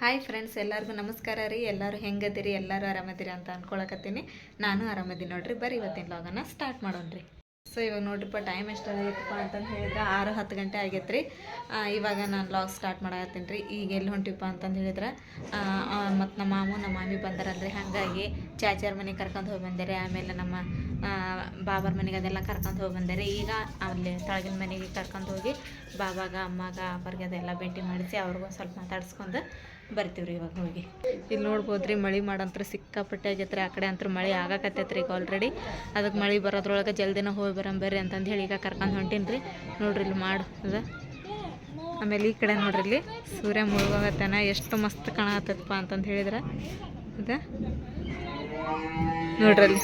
Hi friends ಎಲ್ಲರಿಗೂ ನಮಸ್ಕಾರ ರೀ. ಎಲ್ಲರೂ ಹೆಂಗದಿರಿ? ಎಲ್ಲರೂ ಆರಾಮದಿರಿ ಅಂತ ಅನ್ಕೊಳಕತ್ತೀನಿ. ನಾನು ಆರಾಮದಿನಿ ನೋಡ್ರಿ. ಬರ್ರಿ ಇವತ್ತಿನ ಲಾಗನ್ನ ಸ್ಟಾರ್ಟ್ ಮಾಡೋಣ್ರಿ. ಸೊ ಇವಾಗ ನೋಡ್ರಿಪ್ಪ ಟೈಮ್ ಎಷ್ಟು ಆಗೈತಪ್ಪ ಅಂತಂದು ಹೇಳಿದ್ರೆ ಆರು, ಹತ್ತು ಗಂಟೆ ಆಗೈತೆ ಇವಾಗ ನಾನು ಲಾಗ್ ಸ್ಟಾರ್ಟ್ ಮಾಡಾಕತ್ತೀನಿ ರೀ ಈಗ ಎಲ್ಲಿ ಹೊಂಟಿಪ್ಪ ಅಂತಂದು ಹೇಳಿದ್ರೆ ಮತ್ತು ನಮ್ಮ ಮಾಮು, ನಮ್ಮ ಮಾಮಿ ಬಂದಾರಲ್ರಿ. ಹಾಗಾಗಿ ಚಾಚಾರ ಮನೆಗೆ ಕರ್ಕೊಂಡು ಹೋಗಿ ಬಂದೆ ಆಮೇಲೆ ನಮ್ಮ ಬಾಬಾರ ಮನೆಗೆ ಅದೆಲ್ಲ ಕರ್ಕೊಂಡು ಹೋಗಿ ಬಂದೆ ಈಗ ಅಲ್ಲಿ ತಳಗಿನ ಮನೆಗೆ ಕರ್ಕೊಂಡು ಹೋಗಿ ಬಾಬಾಗ, ಅಮ್ಮಗ, ಅಪ್ಪರಿಗೆ ಅದೆಲ್ಲ ಭೇಟಿ ಮಾಡಿಸಿ ಅವ್ರಿಗೂ ಸ್ವಲ್ಪ ಮಾತಾಡ್ಸ್ಕೊಂಡು ಬರ್ತೀವಿ ರೀ ಇವಾಗ ಹೋಗಿ. ಇಲ್ಲಿ ನೋಡ್ಬೋದು ರೀ ಮಳೆ ಮಾಡಂತ್ರ ಸಿಕ್ಕಾಪಟ್ಟೆ ಆಗೈತೆ ಆ ಕಡೆ ಅಂತೂ ಮಳೆ ಆಗಾಕತ್ತೈತೆ ರೀ ಈಗ ಆಲ್ರೆಡಿ ಅದಕ್ಕೆ ಮಳೆ ಬರೋದ್ರೊಳಗೆ ಜಲ್ದಿನ ಹೋಗಿ ಬರೋಣ ಬರ್ರಿ ಅಂತಂದು ಹೇಳಿ ಈಗ ಕರ್ಕೊಂಡು ಹೊಂಟೀನಿ ರೀ ನೋಡ್ರಿ ಇಲ್ಲಿ ಮಾಡು ಅದ ಆಮೇಲೆ ಈ ಕಡೆ ನೋಡ್ರಿ ಇಲ್ಲಿ ಸೂರ್ಯ ಮುಳುಗೋಗತ್ತಾನ ಎಷ್ಟು ಮಸ್ತ್ ಕಾಣತ್ತಪ್ಪ ಅಂತಂದು ಹೇಳಿದ್ರೆ. ಅದ? ನೋಡ್ರಿ ಅಲ್ಲಿ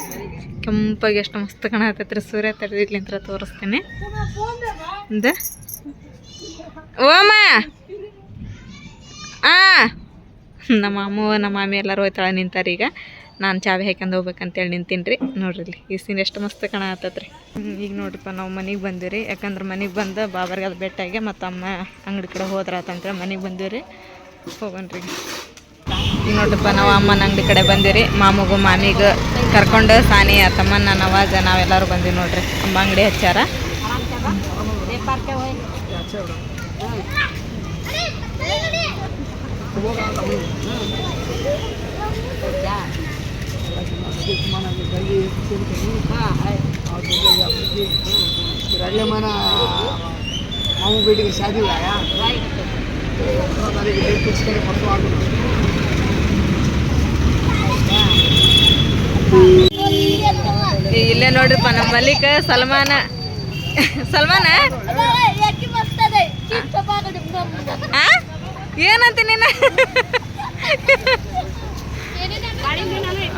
ಕೆಂಪಾಗಿ ಎಷ್ಟು ಮಸ್ತ್ ಕಾಣತ್ತೈತ್ರಿ ಸೂರ್ಯ ತಡೆದಿರ್ಲಿಂತ್ರ ತೋರಿಸ್ತೀನಿ. ಅದ? ಓಮ! ಆ! ನಮ್ಮ ಅಮ್ಮ ನಮ್ಮ ಮಾಮಿ ಎಲ್ಲರೂ ಹೋಯ್ತಾಳೆ ನಿಂತಾರೆ ಈಗ ನಾನು ಚಾವಿ ಹಾಕೊಂಡು ಹೋಗ್ಬೇಕಂತೇಳಿ ನಿಂತೀನಿ ರೀ ನೋಡ್ರಿ ಈ ಸೀನ್ ಎಷ್ಟು ಮಸ್ತ್ ಕಣ ಆತತ್ರಿ ಈಗ ನೋಡ್ರಿಪ್ಪ, ನಾವು ಮನೆಗೆ ರೀ ಯಾಕಂದ್ರೆ ಮನೆಗೆ ಬಂದು ಬಾಬರ್ಗೆ ಅದು ಬೆಟ್ಟಾಗೆ ಮತ್ತು ಅಮ್ಮ ಅಂಗಡಿ ಕಡೆ ಹೋದ್ರ ಆತಂದ್ರೆ ಮನೆಗೆ ರೀ ಹೋಗೋಣ್ರಿ. ಈಗ ನೋಡ್ರಿಪ್ಪ, ನಾವು ಅಮ್ಮನ ಅಂಗಡಿ ಕಡೆ ಬಂದೀವಿ ರೀ ಮಾಮಗೂ, ಮಾಮಿಗೆ ಕರ್ಕೊಂಡು ಸಾನಿ ತಮ್ಮನ ನನ್ನ ಅವಾಜ ನಾವೆಲ್ಲರೂ ಬಂದೀವಿ ನೋಡ್ರಿ. ಅಮ್ಮ ಅಂಗಡಿ ಹಚ್ಚಾರ ಹೋಗ ಮಾವು ಬೇಟಿಗೆ ಇಲ್ಲೇ ನೋಡ್ರಿಪ್ಪ ನಮ್ಮ ಮಲ್ಲಿಕ ಸಲ್ಮಾನ. ಸಲ್ಮಾನ? ಏನಂತ ನೀನು?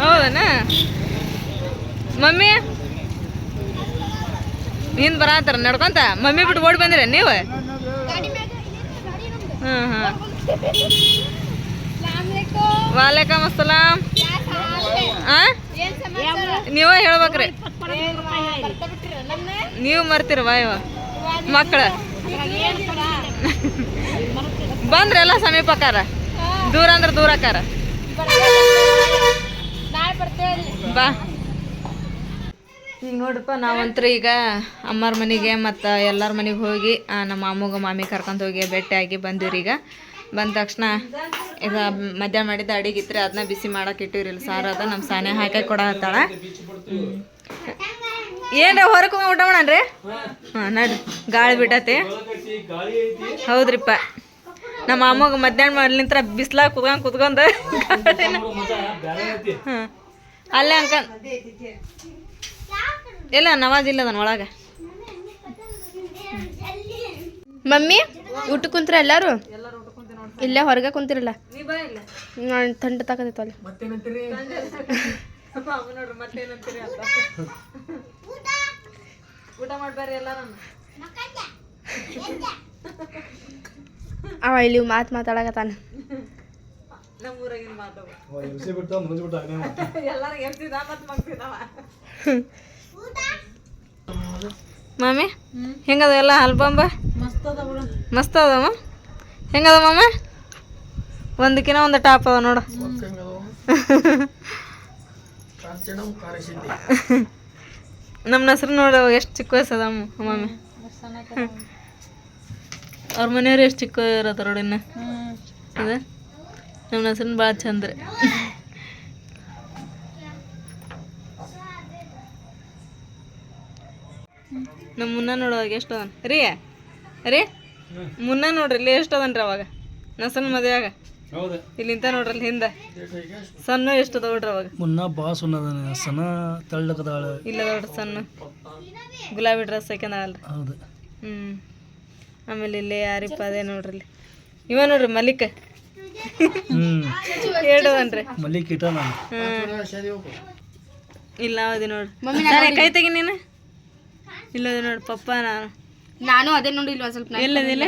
ಹೌದನ? ಮಮ್ಮಿ? ನೀನ್ ಬರತ್ತಾರ ನಡ್ಕೊಂತ? ಮಮ್ಮಿ ಬಿಟ್ಟು ಓಡಿ ಬಂದಿರ ನೀವು? ವಾಲೇಕಮ್ ಅಸ್ಸಲಾಮ್ ಆ? ನೀವ ಹೇಳ್ಬೇಕ್ರಿ. ನೀವು ಮರ್ತಿರವ ಇವ. ಮಕ್ಕಳ. ಬಂದ್ರೆ ಎಲ್ಲ ಸಮೀಪಕ್ಕಾರ ದೂರ ಅಂದ್ರೆ ದೂರ ಅಕ್ಕಾರ ಬಾ. ಈಗ ನೋಡ್ರಪ್ಪ ನಾವಂತರ ಈಗ ಅಮ್ಮರ ಮನೆಗೆ ಮತ್ತು ಎಲ್ಲರ ಮನೆಗೆ ಹೋಗಿ ನಮ್ಮ ಮಾಮೂಗ ಮಾಮಿ ಕರ್ಕೊಂಡು ಹೋಗಿ ಭೇಟಿಯಾಗಿ ಬಂದಿವ್ರಿ ಈಗ. ಬಂದ ತಕ್ಷಣ ಈಗ ಮಧ್ಯಾಹ್ನ ಮಾಡಿದ ಅಡಿಗೆ ಇತ್ತು ಅದನ್ನ ಬಿಸಿ ಮಾಡಕ್ಕೆ ಇಟ್ಟಿವ್ರಿ ಇಲ್ಲಿ ಸಾರು ಅದ ನಮ್ಮ ಸಾನೆ ಹಾಕಿ ಕೊಡತ್ತಾಳ ಏನ್ರಿ ಹೊರಗೆ ಊಟ ಮಾಡಣ್ರಿ ಹಾಂ ನಡ್ರಿ ಗಾಳಿ ಬಿಟ್ಟತಿ. ಹೌದ್ರಿಪ್ಪ. ನಮ್ಮ ಅಮ್ಮಗ ಮಧ್ಯಾಹ್ನ ಮಾಡ್ಲಿಂತ್ರ ಬಿಸ್ಲಾಗ ಕುತ್ಕೊಂಡು ಕುತ್ಕೊಂಡು ಹಾಂ. ಅಲ್ಲೇ ಅಂಕ ಇಲ್ಲ ನವಾಜ್ ಇಲ್ಲ ಅದನ್ನ ಒಳಗೆ. ಮಮ್ಮಿ ಊಟ ಕುಂತ್ರ ಎಲ್ಲಾರು? ಇಲ್ಲೇ ಹೊರಗೆ ಕುಂತಿರಲ್ಲ. ತಂಡ ಥಂಡ ಅಲ್ಲಿ. ಅವ ಇಲ್ಲಿ ಮಾತು ಮಾತಾಡಕತ್ತಾನೆ. ಮಾಮಿ ಹೆಂಗದ ಎಲ್ಲ ಆಲ್ಬಂಬ? ಮಸ್ತ್ ಅದ ಹೆಂಗದ ಮಾಮಿ? ಒಂದಕ್ಕಿನ ಒಂದು ಟಾಪ್ ಅದ ನೋಡು. ನಮ್ಮ ಹೆಸ್ರು ನೋಡ ಎಷ್ಟು ಚಿಕ್ಕ ವಯಸ್ಸದ ಮಾಮಿ. ಅವ್ರ ಮನೆಯವ್ರು ಎಷ್ಟು ಚಿಕ್ಕ ಇರೋದು ನೋಡಿ ನಮ್ಮ ನಸನ್ ಭಾಳ ಚಂದ ನಮ್ಮ ಮುನ್ನ ನೋಡುವಾಗ ಎಷ್ಟು ಅದನ್. ರೀ ರೀ ಮುನ್ನ ನೋಡ್ರಿ ಇಲ್ಲಿ ಎಷ್ಟು ಅದನ್ರಿ ಅವಾಗ? ನಸನ್ ಮದುವೆಯಾಗ ಇಲ್ಲಿಂದ ನೋಡ್ರಿ ಹಿಂದೆ. ಸಣ್ಣ ಎಷ್ಟು ಅದ ನೋಡ್ರಿ ಅವಾಗ? ಮುನ್ನ ಬಾ ಸುಣ್ಣ ಸಣ್ಣ ತಳ್ಳಕದಾಳ ಇಲ್ಲ ನೋಡ್ರಿ ಸಣ್ಣ. ಗುಲಾಬಿ ಡ್ರೆಸ್ ಹಾಕ್ಯಂದ ಅಲ್ರಿ ಹೌದು. ಆಮೇಲೆ ಇಲ್ಲಿ ಯಾರಿಪ್ಪ ಅದೇ ನೋಡ್ರಿ ಇಲ್ಲಿ. ಇವ ನೋಡ್ರಿ ಮಲಿಕ ಹೇಳದನ್ರಿ ಮಲ್ಲಿಕ್ ಇಟ ನಾನು. ಇಲ್ಲ ಅದೇ ನೋಡಿ. ನಾನೇ ಕೈ ತೆಗಿ ನೀನು. ಇಲ್ಲ ನೋಡಿ ಪಪ್ಪ ನಾನು. ನಾನು ಅದೇ ನೋಡಿ ಇಲ್ಲಿ ಒಂದ್ ಸ್ವಲ್ಪ ಎಲ್ಲದಿಲ್ಲ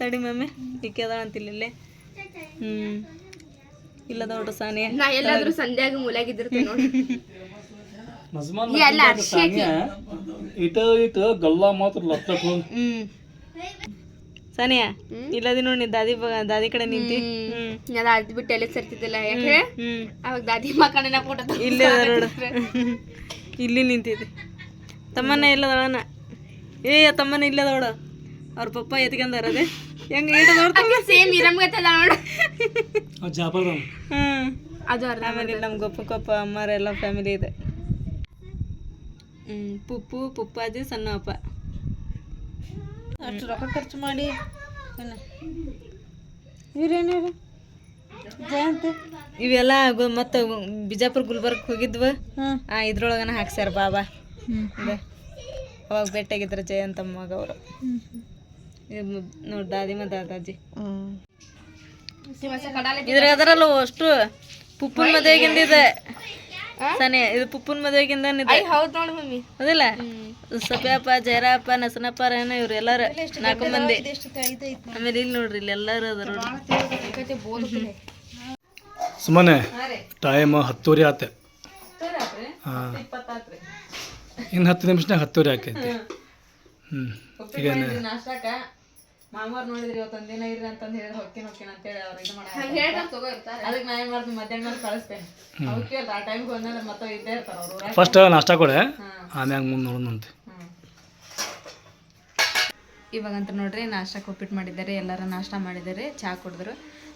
ತಡಿ ಮಮ್ಮಿ ಇಕ್ಕೆ ಅದ ಅಂತಿಲ್ಲ ಇಲ್ಲೇ ಹ್ಞೂ ಇಲ್ಲ ನೋಡ್ರಿ ಸಾನಿಯ. ನಾ ಎಲ್ಲಾದ್ರೂ ಸಂಧ್ಯಾಗ ಮೂಲಾಗಿದ್ದಿರ್ತೀನಿ ನೋಡಿ. ನಜ್ಮಾನ್ ಇಟ ಇಟ ಗಲ್ಲಾ ಮಾತ್ರ ಲತ್ತ ಹ್ಞೂ ಸಾನಿಯಾ ಇಲ್ಲದಿ ನೋಡಿ ದಾದಿ ಬ- ದಾದಿ ಕಡೆ ನಿಂತಿ. ಅದು ಅದ್ ಬಿಟ್ಟು ಎಲ್ಲಿ ಸರ್ತಿದ್ದಿಲ್ಲ ಯಾಕೆ ಅವಾಗ ದಾದಿ ಮಕ್ಕಳನ್ನ ಫೋಟೋ ಇಲ್ಲಿ ಇಲ್ಲಿ ನಿಂತಿದ್ದೆ. ತಮ್ಮನ ಇಲ್ಲದಳನ ಏ ತಮ್ಮನ ಇಲ್ಲದವಳ ಅವ್ರ ಪಪ್ಪ ಎತ್ಕೊಂಡಾರದೆ ಅದೇ ಹೆಂಗ ಸೇಮ್ ಇರಮ್ ಗತೆ ಅದ ನೋಡು. ಹ್ಮ್. ಅದು ಆಮೇಲೆ ನಮ್ಮ ಗೊಪ್ಪ ಕೊಪ್ಪ ಅಮ್ಮರೆಲ್ಲ ಫ್ಯಾಮಿಲಿ ಇದೆ. ಹ್ಮ್ ಪುಪ್ಪು ಪುಪ್ಪಾಜಿ ಸಣ್ಣ ಅಪ್ಪ ಅಷ್ಟು ರೊಕ್ಕ ಖರ್ಚು ಮಾಡಿ ಇವ್ರೇನೇನು ಜಯಂತಿ. ಇವೆಲ್ಲ ಗು- ಮತ್ತೆ ಬಿಜಾಪುರ ಗುಲ್ಬರ್ಗ್ ಹೋಗಿದ್ವ. ಆ ಇದ್ರೊಳಗನ ಹಾಕ್ಸ್ಯಾರ ಬಾಬಾ. ಇದೆ. ಅವಾಗ ಭೇಟಿಯಾಗಿದ್ರು ಜಯಂತ ಮಗ ಅವರು. ದಾದಿ ಮತ್ತ ದಾದಾಜಿ. ಕಡಾಲೆ ಇದ್ರ ಅದರಲ್ಲ ಅಷ್ಟು ಪುಪ್ಪನ್ ಮದುವೆಗಿಂದ ಇದೆ. ಸನೆ ಇದು ಪುಪ್ಪನ್ ಮದುವೆಗಿಂದ ಇದೆ? ಹೌದ್ ನೋಡು ಮಮ್ಮಿ. ಹೌದಿಲ್ಲ? ಸಪ್ಯಪ್ಪ ಜಯರಪ್ಪ ನಸನಪ್ಪ ರೇನ ಇವ್ರು ಎಲ್ಲಾರ ನಾಲ್ಕು ಮಂದಿ. ಆಮೇಲೆ ಇಲ್ಲಿ ನೋಡ್ರಿ ಇಲ್ಲಿ ಎಲ್ಲಾರು ಅದಾರ ನೋಡ್ರಿ. ಸುಮ್ಮನೆ ಟೈಮ್ ಹತ್ತೂರಿ ಆತ. ಹಾಂ. ಇನ್ನು ಹತ್ತು ನಿಮಿಷನಾಗ ಹತ್ತೂರಿ ಆಕೈತಿ. ಹ್ಞೂ ಈಗ ನಾಷ್ಟಾಕ ಮಾಮಾರ್ ನೋಡಿದ್ರಿ ಇವತ್ತೊಂದ್ ದಿನ ಇರ್ರಿ ಅಂತಂದ್ ಹೇಳಿದ್ರೆ ಹೊಕ್ಕಿನ ಹೊಕ್ಕಿನ ಅಂತೇಳಿ ಅವ್ರು ಇದು ಮಾಡ್ತಾರೆ ಅದಕ್ಕೆ ನಾ ಏನ್ ಮಾಡ್ತೀನಿ ಮಧ್ಯಾಹ್ನ ಮೇಲೆ ಕಳಿಸ್ತೇನೆ ಅವಕ್ಕೆ ಆ ಟೈಮ್ಗೆ ಬಂದ್ರೆ ಮತ್ತೆ ಇದ್ದೇ ಇರ್ತಾರ ಅವ್ರು ಫಸ್ಟ್ ನಾಷ್ಟಾ ಕೊಡೆ ಆಮ್ಯಾಗ ಮುಂದೆ ನೋಡೋಣಂತೆ ಇವಾಗಂತ ನೋಡ್ರಿ ನಾಷ್ಟಕ್ಕೆ ಉಪ್ಪಿಟ್ಟು ಮಾಡಿದ್ದಾರೆ ಎಲ್ಲರೂ ನಾಷ್ಟ ಮಾಡಿದ್ದಾರೆ ಚಹಾ ಕುಡಿದ್ರು.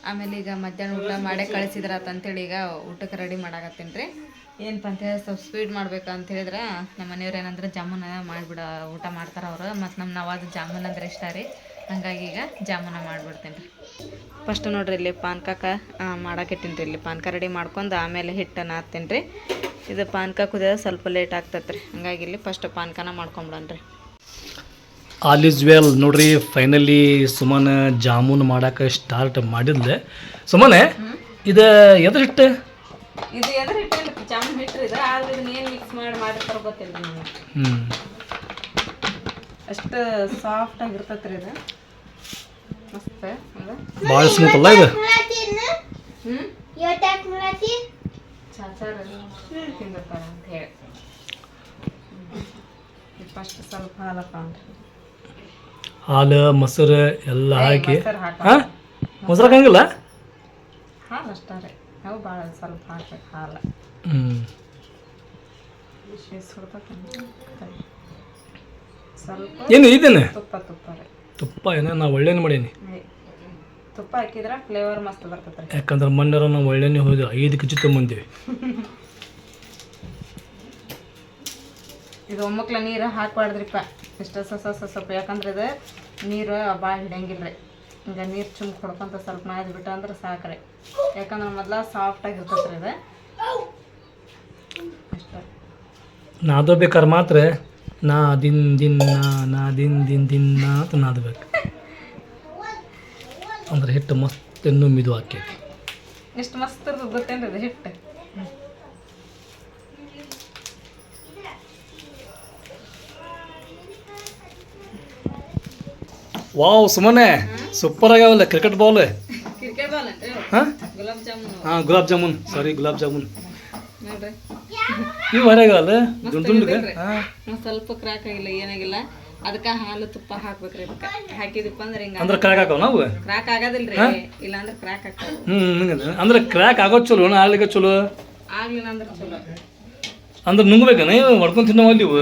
ಆಮೇಲೆ ಈಗ ಮಧ್ಯಾಹ್ನ ಊಟ ಮಾಡೇ ಕಳಿಸಿದ್ರ ಅಂತೇಳಿ ಈಗ ಊಟಕ್ಕೆ ರೆಡಿ ಮಾಡಾಕತ್ತೀನಿ ರೀ. ಏನಪ್ಪ ಅಂತ ಹೇಳಿ ಸ್ವಲ್ಪ ಸ್ವೀಟ್ ಮಾಡ್ಬೇಕು ಅಂತ ಹೇಳಿದ್ರೆ ನಮ್ಮ ಮನೆಯವ್ರು ಏನಂದ್ರೆ ಜಾಮೂನ ಮಾಡಿಬಿಡ ಊಟ ಮಾಡ್ತಾರೆ ಅವರು ಮತ್ತು ನಮ್ಮ ನವಾದ ಜಾಮೂನ್ ಅಂದ್ರೆ ಇಷ್ಟ ರೀ. ಹಂಗಾಗಿ ಈಗ ಜಾಮೂನ ಮಾಡಿಬಿಡ್ತೀನಿ. ರೀ ಫಸ್ಟ್ ನೋಡಿರಿ ಇಲ್ಲಿ ಪಾನ್ಕಾಕ ಮಾಡಾಕಿಟ್ಟಿನಿ ರೀ ಇಲ್ಲಿ. ಪಾನ್ಕ ರೆಡಿ ಮಾಡ್ಕೊಂಡು ಆಮೇಲೆ ಹಿಟ್ಟನ್ನು ಹಾಕ್ತೀನಿ ರೀ. ಇದು ಪಾನ್ಕ ಕುದಿಯೋದು ಸ್ವಲ್ಪ ಲೇಟ್ ಆಗ್ತೈತೆ ರೀ ಹಂಗಾಗಿ ಇಲ್ಲಿ ಫಸ್ಟ್ ಪಾನ್ಕನ ಮಾಡ್ಕೊಂಬಿಡೋಣ ರೀ. ಆಲ್ ಈಸ್ ವೆಲ್ ನೋಡ್ರಿ ಫೈನಲಿ ಸುಮನ್ ಜಾಮೂನ್ ಮಾಡಕ್ಕೆ ಸ್ಟಾರ್ಟ್ ಮಾಡಿದ್ಲೆ. ಸುಮನೆ ಇದು ಎದ್ರ ಹಿಟ್ಟು? ಇದು ಎದ್ರ ಹಿಟ್ಟು? ಜಾಮೂನ್ ಹಿಟ್ಟು ಇದು ಆದ್ರೆ ಇದನ್ನ ಏನು ಮಿಕ್ಸ್ ಮಾಡಿ ಮಾಡಿರ್ತಾರ ಗೊತ್ತಿಲ್ಲ ಹ್ಞೂ ಅಷ್ಟು ಸಾಫ್ಟ್ ಆಗಿರ್ತೈತೆ ರೀ ಇದು. ಮಸ್ತ್ ಹೌದಾ ಭಾಳ ಸ್ಮೂತ್ ಅಲ್ಲ ಇದು? ಹ್ಞೂ ಚಾಚಾರ ತಿಂದಿರ್ತಾರ ಅಂತ ಹೇಳಿ. ಫಸ್ಟ್ ಸ್ವಲ್ಪ ಹಾಲು ಹಾಕೊಂಡ್ರಿ ಹಾಲು ಮೊಸರು ಎಲ್ಲ ಹಾಕಿ. ಹಾಂ? ಮೊಸರು ಹಾಕಂಗಿಲ್ಲ? ಹಾಲು ಅಷ್ಟೇ ರೀ. ಅವು ಭಾಳ ಸ್ವಲ್ಪ ಹಾಕ್ಬೇಕು ಹಾಲು. ಹ್ಞೂ ಸ್ವಲ್ಪ ಏನು ಇದೇನೆ ತುಪ್ಪ ತುಪ್ಪ ರೀ. ತುಪ್ಪ ಏನೋ? ನಾ ಒಳ್ಳೆನ ಮಾಡೀನಿ. ಏ, ತುಪ್ಪ ಹಾಕಿದ್ರೆ ಫ್ಲೇವರ್ ಮಸ್ತ್ ಬರ್ತೈತೆ ರೀ. ಯಾಕಂದ್ರೆ ಮೊನ್ನೆರ ನಾವು ಒಳ್ಳೆಯ ಹೋಗಿ ಐದು ಕೆಜಿ ತೊಗೊಂಬಂದಿವಿ ಇದು ಒಮ್ಮಕ್ಲ ನೀರು ಹಾಕ್ಬಾರ್ದ್ರಿಪ್ಪ. ಇಷ್ಟ ಸಸ ಸ್ವಲ್ಪ. ಯಾಕಂದ್ರೆ ಇದು ನೀರು ಭಾಳ ಹಿಡಿಯಂಗಿಲ್ಲ ರೀ ಹಿಂಗೆ ನೀರು ಚುಮ್ಕ್ ಹೊಡ್ಕೊಂತ ಸ್ವಲ್ಪ ನಾಯ್ದು ಬಿಟ್ಟ ಅಂದ್ರೆ ಸಾಕ್ರಿ ಯಾಕಂದ್ರೆ ಮೊದ್ಲ ಸಾಫ್ಟ್ ಆಗಿ ರೀ ಇದು. ಅಷ್ಟೇ ನಾದಬೇಕಾದ್ರೆ ಮಾತ್ರ ನಾ ದಿನ್ ದಿನ್ ನಾ ನಾ ದಿನ್ ದಿನ್ ದಿನ್ ನಾ ಅಂತ ನಾದಬೇಕು ಅಂದ್ರೆ ಹಿಟ್ಟು ಮಸ್ತ್ ಇನ್ನೂ ಮಿದು ಹಾಕೈತಿ ಎಷ್ಟು ಮಸ್ತ್ ಗೊತ್ತೇನ್ರಿ ಅದು ಹಿಟ್ಟು ವಾವ್ ಸುಮ್ಮನೆ ಸೂಪರ್ ಆಗ್ಯಾವಲ್ಲ ಕ್ರಿಕೆಟ್ ಬಾಲ್ ಕ್ರಿಕೆಟ್ ಬಾಲ್ ಅಂತ ಹಾಂ? ಗುಲಾಬ್ ಜಾಮೂನು. ಹಾಂ ಗುಲಾಬ್ ಜಾಮೂನ್. ಸಾರಿ ಗುಲಾಬ್ ಜಾಮೂನ್. ನೋಡ್ರಿ. ಇವು ಹೊರಗಾವಲ್ಲ ದುಂಡು ಸ್ವಲ್ಪ ಕ್ರಾಕ್ ಆಗಿಲ್ಲ ಏನಾಗಿಲ್ಲ. ಅದಕ್ಕೆ ಹಾಲು ತುಪ್ಪ ಹಾಕ್ಬೇಕ್ರಿ ಅದಕ್ಕೆ ಹಾಕಿದಪ್ಪ ಅಂದ್ರೆ ಹಿಂಗ ಅಂದ್ರೆ ಕ್ರ್ಯಾಕ್ ಆಕಾವ ನಾವು? ಕ್ರಾಕ್ ಆಗೋದಿಲ್ರಿ. ಇಲ್ಲ ಅಂದ್ರೆ ಕ್ರಾಕ್ ಆಗ್ತಾವ ಹ್ಮ್ ಅಂದ್ರೆ ಕ್ರ್ಯಾಕ್ ಆಗೋದು ಚಲೋ ಆಗ್ಲಿಕ್ಕೆ ಚಲೋ? ಆಗ್ಲಿಲ್ಲ ಅಂದ್ರೆ ಚಲೋ. ಅಂದ್ರೆ ನುಂಗ್ಬೇಕನ ಇವು ಹೊಡ್ಕೊಂಡು ತಿನ್ನೋ ಅಲ್ಲಿ ಇವು?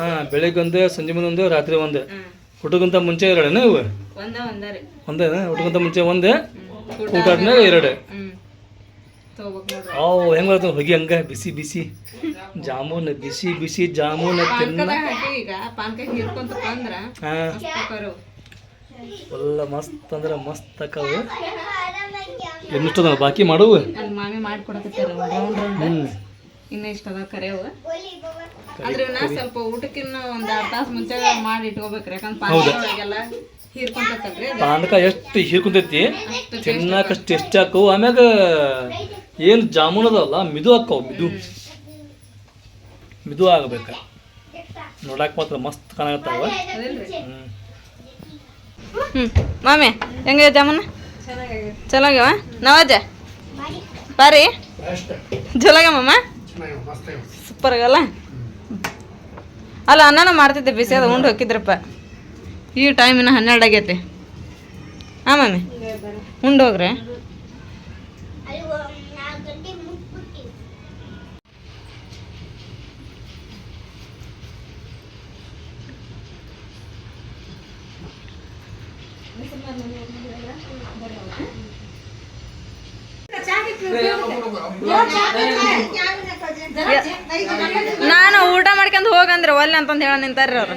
ಹಾ ಬೆಳಿಗ್ಗೆ ಒಂದು ಸಂಜೆ ಮುಂದೆ ಒಂದು ರಾತ್ರಿ ಒಂದೇ. ಹ್ಮ್ ಊಟಕ್ಕಿಂತ ಮುಂಚೆ ಎರಡೇನ ಇವು? ಒಂದೇನ? ಊಟಕ್ಕಿಂತ ಮುಂಚೆ ಒಂದೇ? ಊಟ ಆದ್ಮೇಲೆ ಎರಡೇ. ಅವು ಹೆಂಗೆ ಬರ್ತದೆ ಹೊಗೆ ಹಂಗ ಬಿಸಿ ಬಿಸಿ ಜಾಮೂನ್ ಬಿಸಿ ಬಿಸಿ ಜಾಮೂನ್ ತಿನ್ನ ಹಾಂ ಮಸ್ತ್ ಫುಲ್ಲ ಮಸ್ತ್ ಅಂದ್ರೆ ಮಸ್ತ್ ಅಕ್ಕವು ಇನ್ನಿಷ್ಟು ಅದಾವ ಬಾಕಿ ಮಾಡುವ ಅಲ್ಲಿ ಮಾಮಿ ಮಾಡ್ಕೊಡಕತ್ತಾರ. ರೌಂಡ್ ರೌಂಡ್ ಅದ ಇನ್ನ ಇಷ್ಟ ಅದಾವ ಕರೆಯವು ಅಂದ್ರೆ ನಾ ಸ್ವಲ್ಪ ಊಟಕ್ಕಿನ್ನ ಒಂದ್ ಎರಡ್ ತಾಸು ಮುಂಚೆ ಮಾಡಿ ಇಟ್ಕೋಬೇಕ್ರಿ. ಯಾಕಂದ್ರೆ ಪಾನ್ಕದೊಳಗೆಲ್ಲ ಹೀರ್ಕೊಂತಲ್ರಿ ಅದು ಪಾನಕ ಎಷ್ಟು ಹೀರ್ಕೊಂತೈತಿ? ತಿನ್ನಕ ಎಷ್ಟು ಹಾಕು ಆಮ್ಯಾಗ ಏನು ಜಾಮೂನ್ ಅದಲ್ಲ? ಮಿದು ಹಾಕವು ಮಿದು. ಮಿದು ಆಗಬೇಕು. ನೋಡಕ್ಕೆ ಮಾತ್ರ ಮಸ್ತ್ ಕಾಣತ್ತಾವ ಹ್ಞೂ ಹ್ಮ್. ಮಾಮಿ ಹೆಂಗ ಜಾಮೂನ್? ಚಲೋಗ್ಯಾವ ನವಾಜ ಬಾರಿ? ಚಲೋಗ್ಯಾಮಮ್ಮ ಸೂಪರ್ ಆಗಲ್ಲ? ಅಲ್ಲ ಅನ್ನನ ಮಾಡ್ತಿದ್ದೆ ಬಿಸಿ ಅದು ಉಂಡು ಹೋಗಿದ್ರಪ್ಪ ಈ ಟೈಮಿನ ಹನ್ನೆರಡು ಆಗೈತೆ. ಹಾಂ ಮಮ್ಮಿ ಉಂಡೋಗ್ರೆ ನಾನು ಊಟ ಮಾಡ್ಕೊಂಡು ಹೋಗಂದ್ರೆ ಒಲ್ಲೆ ಅಂತಂದು ಹೇಳ ನಿಂತಾರ್ರಿ ಅವ್ರು.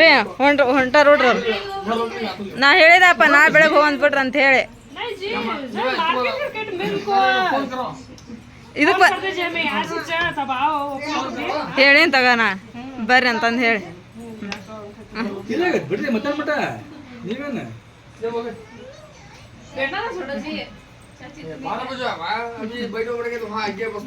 ರೀ ಹೊಂಟ ಹೊಂಟಾರ ನೋಡ್ರಿ ಅವ್ರು. ನಾ ಹೇಳಿದಪ್ಪ ನಾ ಬೆಳಗ್ಗೆ ಹೋಗ್ ಅಂತ ಹೇಳಿ. ಇದಕ್ಕೆ ಹೇಳೇನು ತಗೋಣ ಬರ್ರಿ ಅಂತಂದು ಹೇಳಿ. ಬಿಡ್ರಿ ಮತ್ತೆ ಮಟ ನೀವೇನು ಬೈಟ್ ಹೋಗ್ಬಿಡಕ್ಕೆ ಹಾಗೆ ಬಸ್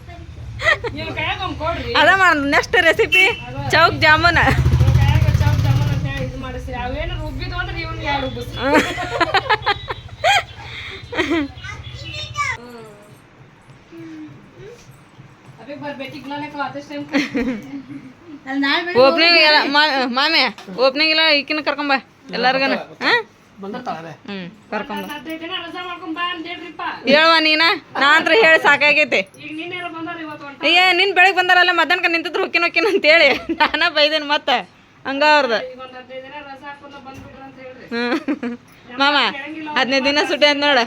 ಅದ ಮಾಡ ನೆಕ್ಸ್ಟ್ ರೆಸಿಪಿ ಚೌಕ್ ಜಾಮೂನ್. ಓಪನಿಂಗ್ ಮಾಮಿ ಓಪನಿಂಗ್ ಇಲ್ಲ ಈಕಿನ ಕರ್ಕೊಂಬ ಎಲ್ಲಾರ್ಗನ. ಹ್ಮ್ ಕರ್ಕೊಂಬ ಹೇಳುವ ನೀನ ನಾ ಅಂತ ಹೇಳಿ ಸಾಕಾಗೈತಿ. ಅಯ್ಯ ನಿನ್ನ ಬೆಳಗ್ ಬಂದಾರಲ್ಲ ಮಧ್ಯಾಹ್ನಕ್ಕೆ ನಿಂತಿದ್ರು ಹೊಕ್ಕಿನ ಹೊಕ್ಕಿನ ಅಂತೇಳಿ. ನಾನ ಬೈದೇನ್ ಮತ್ತ? ಹಂಗ ಅವ್ರದ್ದು ಮಾಮ ಹದಿನೈದು ದಿನ ಸುಟ್ಟಿ ಅಂತ ನೋಡ.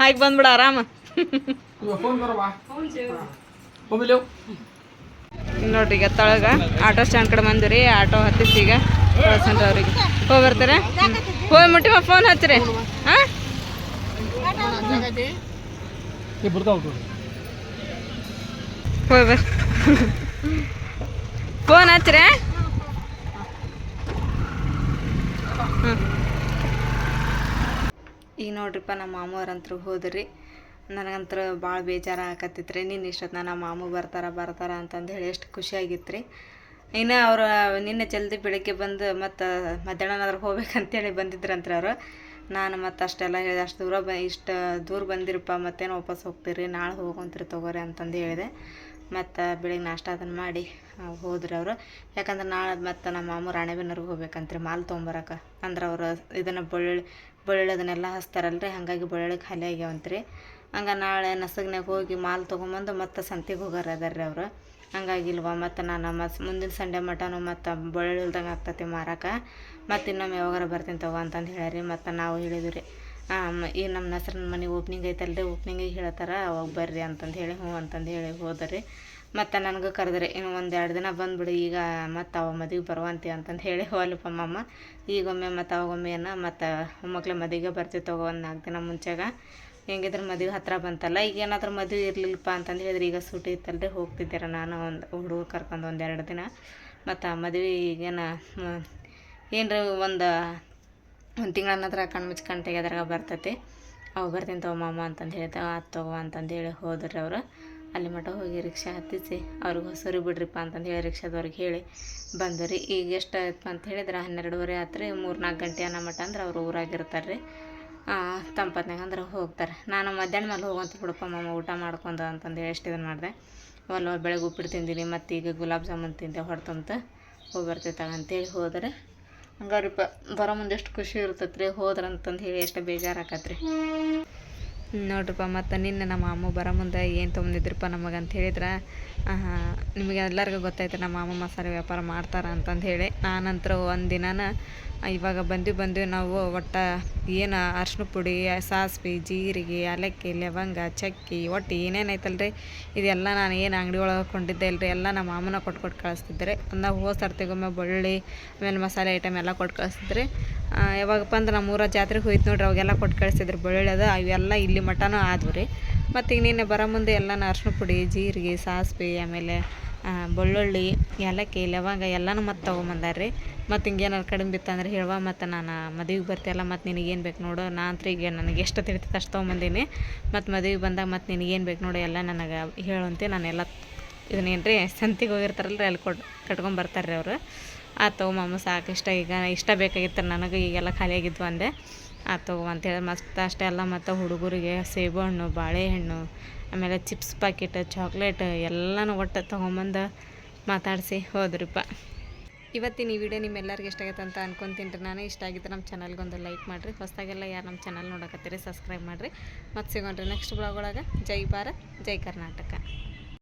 ಹಾಕಿ ಬಂದ್ಬಿಡ ಆರಾಮ. ನೋಡ್ರಿ ಈಗ ತೊಳಗ. ಆಟೋ ಸ್ಟ್ಯಾಂಡ್ ಕಡೆ ಬಂದಿರಿ. ಆಟೋ ಹತ್ತಿಸಿ ಈಗ. ಅವ್ರಿಗೆ. ಹೋಗಿ ಬರ್ತಾರೆ? ಹೋಗಿ ಮುಟ್ಟಿ ಫೋನ್ ಹಚ್ಚಿರಿ. ಹಾಂ? ಹೋಗಿ ಫೋನ್ ಹಚ್ಚಿರ ಈಗ ನೋಡ್ರಿಪ್ಪ, ನಮ್ಮ ಮಾಮವ್ರಂತ್ರು ಹೋದ್ರಿ. ನನಗಂತೂ ಭಾಳ ಬೇಜಾರ ಆಕತ್ತಿತ್ರಿ ನಿನ್ನ ಇಷ್ಟೊತ್ತು ನಮ್ಮ ಮಾಮು ಬರ್ತಾರ ಬರ್ತಾರ ಅಂತಂದು ಹೇಳಿ ಎಷ್ಟು ಖುಷಿಯಾಗಿತ್ತು ರೀ ಇನ್ನು ಅವರು ನಿನ್ನೆ ಜಲ್ದಿ ಬೆಳಗ್ಗೆ ಬಂದು ಮತ್ತು ಮಧ್ಯಾಹ್ನನಾದ್ರೂ ಹೋಗ್ಬೇಕಂತೇಳಿ ಬಂದಿದ್ರಂತ್ರಿ ಅವರು. ನಾನು ಮತ್ತು ಅಷ್ಟೆಲ್ಲ ಹೇಳಿದೆ, ಅಷ್ಟು ದೂರ ಬ ಇಷ್ಟು ದೂರ ಬಂದಿರಪ್ಪ, ಮತ್ತೇನು ವಾಪಸ್ ಹೋಗ್ತೀರಿ, ನಾಳೆ ಹೋಗಂತ್ರಿ ತೊಗೋರಿ ಅಂತಂದು ಹೇಳಿದೆ. ಮತ್ತು ಬೆಳಿಗ್ಗೆ ನಾಷ್ಟ ಅದನ್ನು ಮಾಡಿ ಹೋದ್ರಿ ಅವರು. ಯಾಕಂದ್ರೆ ನಾಳೆ ಮತ್ತು ನಮ್ಮ ಮಾಮು ರಾಣೆಬೆನ್ನೂರಿಗೆ ಹೋಗ್ಬೇಕಂತ್ರಿ, ಮಾಲು ತೊಗೊಂಬರಕ್ಕೆ ಅಂದ್ರೆ ಅವರು ಇದನ್ನು ಬೆಳ್ಳುಳ್ಳಿ ಬೆಳ್ಳುಳ್ಳಿ ಅದನ್ನೆಲ್ಲ ಹಚ್ತಾರಲ್ರಿ, ಹಾಗಾಗಿ ಬೆಳ್ಳುಳ್ಳಿ ಖಾಲಿ ಆಗ್ಯಾವಂತ್ರಿ. ಹಂಗೆ ನಾಳೆ ನಸಗ್ನಾಗ ಹೋಗಿ ಮಾಲು ತೊಗೊಂಬಂದು ಮತ್ತು ಸಂತೆಗೆ ಹೋಗಾರ ರೀ ಅವರು. ಹಂಗಾಗಿ ಇಲ್ವಾ, ಮತ್ತು ನಾನು ಮಸ್ ಮುಂದಿನ ಸಂಡೆ ಮಟನು ಮತ್ತು ಬೆಳ್ಳುಳ್ಳಿ ಇಲ್ದಂಗೆ ಆಗ್ತೈತಿ ಮಾರಕ್ಕೆ ಮತ್ತು ಇನ್ನೊಮ್ಮೆ ಯಾವಾಗಾರ ಬರ್ತೀನಿ ತಗೋ ಅಂತಂದು ಹೇಳ್ಯಾರಿ, ಮತ್ತು ನಾವು ಹೇಳಿದ್ವಿ ರೀ ಈ ನಮ್ಮ ನಸ್ರನ ಮನೆ ಓಪ್ನಿಂಗ್ ಐತಲ್ರಿ ಓಪ್ನಿಂಗಿಗೆ ಹೇಳ್ತಾರೆ, ಅವಾಗ ಬರ್ರಿ ಅಂತಂದು ಹೇಳಿ, ಹ್ಞೂ ಅಂತಂದು ಹೇಳಿ ಹೋದ್ರಿ. ಮತ್ತು ನನಗೆ ಕರೆದ್ರೆ, ಇನ್ನು ಒಂದು ಎರಡು ದಿನ ಬಂದುಬಿಡು, ಈಗ ಮತ್ತು ಅವ ಮದುವೆ ಬರುವಂತೆ ಅಂತಂದು ಹೇಳಿ ಹೋಲಪ್ಪ ಮಮ್ಮ ಈಗೊಮ್ಮೆ ಮತ್ತು ಅವಾಗೊಮ್ಮೆ ಏನ, ಮತ್ತು ಮೊಮ್ಮಕ್ಳ ಮದುವೆಗೆ ಬರ್ತೀವಿ ತಗೋ ಒಂದು ನಾಲ್ಕು ದಿನ ಮುಂಚೆಗೆ. ಹೆಂಗಿದ್ರೆ ಮದುವೆ ಹತ್ರ ಬಂತಲ್ಲ, ಈಗ ಏನಾದರೂ ಮದುವೆ ಇರಲಿಲ್ಲಪ್ಪ ಅಂತಂದು ಹೇಳಿದ್ರೆ ಈಗ ಸೂಟಿ ಇತ್ತಲ್ರಿ ಹೋಗ್ತಿದ್ದೀರ ನಾನು ಒಂದು ಹುಡುಗ ಕರ್ಕೊಂಡು ಒಂದು ಎರಡು ದಿನ. ಮತ್ತು ಮದುವೆ ಈಗೇನ ರೀ ಒಂದು ಒಂದು ತಿಂಗಳ ನಂತರ ಕಣ್ಣು ಮುಚ್ಕೊಂಡು ತೆಗೆದ್ರಾಗ ಬರ್ತೈತಿ. ಅವು ಬರ್ತೀನಿ ತಗೋ ಮಾಮ ಅಂತಂದು ಹೇಳ್ತಾವ ಅದು ತಗೋ ಅಂತಂದು ಹೇಳಿ ಹೋದ್ರಿ ಅವರು. ಅಲ್ಲಿ ಮಠ ಹೋಗಿ ರಿಕ್ಷಾ ಹತ್ತಿಸಿ, ಅವ್ರಿಗೆ ಹೊಸರಿ ಬಿಡ್ರಿಪ್ಪ ಅಂತಂದು ಹೇಳಿ ರಿಕ್ಷಾದವ್ರಿಗೆ ಹೇಳಿ, ಬಂದ್ರಿ. ಈಗ ಎಷ್ಟು ಆಯ್ತು ಅಂತ ಹೇಳಿದ್ರೆ ಹನ್ನೆರಡುವರೆ ಆತ್ರಿ ಮೂರು ನಾಲ್ಕು ಗಂಟೆ ಅನ್ನೋ ಮಠ ಅಂದ್ರೆ ಅವ್ರು ಊರಾಗಿರ್ತಾರೆ ರೀ ತಂಪತ್ನಾಗ ಅಂದ್ರೆ ಹೋಗ್ತಾರೆ. ನಾನು ಮಧ್ಯಾಹ್ನ ಮೇಲೆ ಹೋಗಂತ ಬಿಡಪ್ಪ ಮಾಮ, ಊಟ ಮಾಡ್ಕೊಂಡು ಅಂತಂದು ಹೇಳಿ ಎಷ್ಟು ಇದನ್ನು ಮಾಡಿದೆ. ಒಲ್ಲ ಬೆಳಗ್ಗೆ ಉಪ್ಪಿಟ್ಟು ತಿಂದಿನಿ, ಮತ್ತು ಈಗ ಗುಲಾಬ್ ಜಾಮೂನ್ ತಿಂದೆ ಹೊಡ್ತಂತ ಹೋಗಿ ಬರ್ತೈತೆ ಅಂತೇಳಿ ಹೋದರೆ. ಹಂಗಾರಿಪ್ಪ, ಬರೋ ಮುಂದೆ ಎಷ್ಟು ಖುಷಿ ಇರ್ತೈತೆ ರೀ ಹೋದ್ರಂತಂದು ಹೇಳಿ ಎಷ್ಟು ಬೇಜಾರು ಆಕತ್ರಿ ನೋಡ್ರಿಪ್ಪ, ಮತ್ತು ನಿನ್ನೆ ನಮ್ಮ ಅಮ್ಮ ಬರೋ ಮುಂದೆ ಏನು ತೊಗೊಂಡಿದ್ರಪ್ಪ ನಮಗೆ ಅಂತ ಹೇಳಿದ್ರೆ ನಿಮಗೆ ಎಲ್ಲರಿಗೂ ಗೊತ್ತೈತೆ ನಮ್ಮ ಅಮ್ಮ ಮಸಾಲೆ ವ್ಯಾಪಾರ ಮಾಡ್ತಾರೆ ಅಂತಂದು ಹೇಳಿ. ನಾನಂತರ ಒಂದು ದಿನಾನ ಇವಾಗ ಬಂದು ಬಂದು ನಾವು ಒಟ್ಟು ಏನು ಅರ್ಶಿನ ಪುಡಿ, ಸಾಸಿವೆ, ಜೀರಿಗೆ, ಏಲಕ್ಕಿ, ಲವಂಗ, ಚಕ್ಕಿ, ಒಟ್ಟು ಏನೇನು ಐತಲ್ರಿ? ಇದೆಲ್ಲ ನಾನು ಏನು ಅಂಗಡಿ ಒಳಗೆ ಕೊಂಡಿದ್ದೆ ಎಲ್ಲ ನಮ್ಮ ಮಾಮನ ಕೊಟ್ಟು ಕೊಟ್ಟು ಕಳಿಸ್ತಿದ್ರಿ. ನಾವು ಹೋದ ಸರ್ತಿಗೊಮ್ಮೆ ಬೆಳ್ಳುಳ್ಳಿ ಆಮೇಲೆ ಮಸಾಲೆ ಐಟಮ್ ಎಲ್ಲ ಕೊಟ್ಟು ಕಳಿಸ್ತಿದ್ರಿ. ಯಾವಾಗಪ್ಪ ಅಂದ್ರೆ ನಮ್ಮ ಊರ ಜಾತ್ರೆಗೆ ಹೋಯ್ತು ನೋಡ್ರಿ, ಅವಾಗೆಲ್ಲ ಕೊಟ್ಟು ಕಳಿಸ್ತಿದ್ರು. ಬಳ್ಳಿ ಅದು, ಅವೆಲ್ಲ ಇಲ್ಲಿ ಮಟನೂ ಆದವು ರೀ. ಮತ್ತು ಈಗ ನಿನ್ನೆ ಬರೋ ಮುಂದೆ ಎಲ್ಲ ಅರ್ಶಿನ ಪುಡಿ, ಜೀರಿಗೆ, ಸಾಸಿವೆ, ಆಮೇಲೆ ಬೆಳ್ಳುಳ್ಳಿ, ಏಲಕ್ಕಿ, ಲವಂಗ ಎಲ್ಲನೂ ಮತ್ತೆ ತೊಗೊಂಬಂದಾರ್ರಿ. ಮತ್ತು ಹಿಂಗೇನಾರು ಕಡಿಮೆ ಬಿತ್ತಂದ್ರೆ ಹೇಳುವ ಮತ್ತು ನಾನು ಮದುವೆಗೆ ಬರ್ತೀಯಲ್ಲ ಮತ್ತು ನಿನಗೇನು ಬೇಕು ನೋಡು. ನಾ ಅಂತೂ ಈಗ ನನಗೆ ಎಷ್ಟು ತಿಳಿತೈತೆ ಅಷ್ಟು ತೊಗೊಂಬಂದೀನಿ. ಮತ್ತು ಮದುವೆಗೆ ಬಂದಾಗ ಮತ್ತು ನಿನಗೇನು ಬೇಕು ನೋಡು, ಎಲ್ಲ ನನಗೆ ಹೇಳುವಂತೆ ನಾನೆಲ್ಲ ಇದನ್ನೇನು ರೀ ಸಂತಿಗೆ ಹೋಗಿರ್ತಾರಲ್ರಿ, ಅಲ್ಲಿ ಕೊಟ್ಟು ಕಟ್ಕೊಂಬರ್ತಾರೆ ರೀ ಅವರು. ಆ ತಗೊಂಬಮ್ಮ ಸಾಕು, ಇಷ್ಟ, ಈಗ ಇಷ್ಟ ಬೇಕಾಗಿತ್ತು, ನನಗೆ ಈಗೆಲ್ಲ ಖಾಲಿಯಾಗಿದ್ವು ಅಂದೆ. ತಗೋ ಅಂತೇಳಿ ಮಸ್ತ್ ಅಷ್ಟೇ ಎಲ್ಲ ಮತ್ತು ಹುಡುಗರಿಗೆ ಸೇಬುಹಣ್ಣು, ಬಾಳೆಹಣ್ಣು, ಆಮೇಲೆ ಚಿಪ್ಸ್ ಪ್ಯಾಕೆಟ್ ಚಾಕ್ಲೇಟ್ ಎಲ್ಲನೂ ಒಟ್ಟು ತೊಗೊಂಬಂದು ಮಾತಾಡಿಸಿ ಹೋದ್ರಿಪ್ಪ. ಇವತ್ತಿನ ಈ ವಿಡಿಯೋ ನಿಮ್ಮೆಲ್ಲರಿಗೂ ಇಷ್ಟ ಆಗೈತೆ ಅಂತ ಅನ್ಕೊಂತೀನಿ ರೀ. ನಾನು ಇಷ್ಟ ಆಗಿದ್ರೆ ನಮ್ಮ ಚಾನಲ್ಗೆ ಒಂದು ಲೈಕ್ ಮಾಡಿರಿ. ಹೊಸದಾಗೆಲ್ಲ ಯಾರು ನಮ್ಮ ಚಾನಲ್ ನೋಡಕತ್ತೀರಿ ಸಬ್ಸ್ಕ್ರೈಬ್ ಮಾಡಿರಿ. ಮತ್ತು ಸಿಗೋಣ್ರಿ ನೆಕ್ಸ್ಟ್ ಬ್ಲಾಗ್ ಒಳಗೆ. ಜೈ ಭಾರತ್, ಜೈ ಕರ್ನಾಟಕ.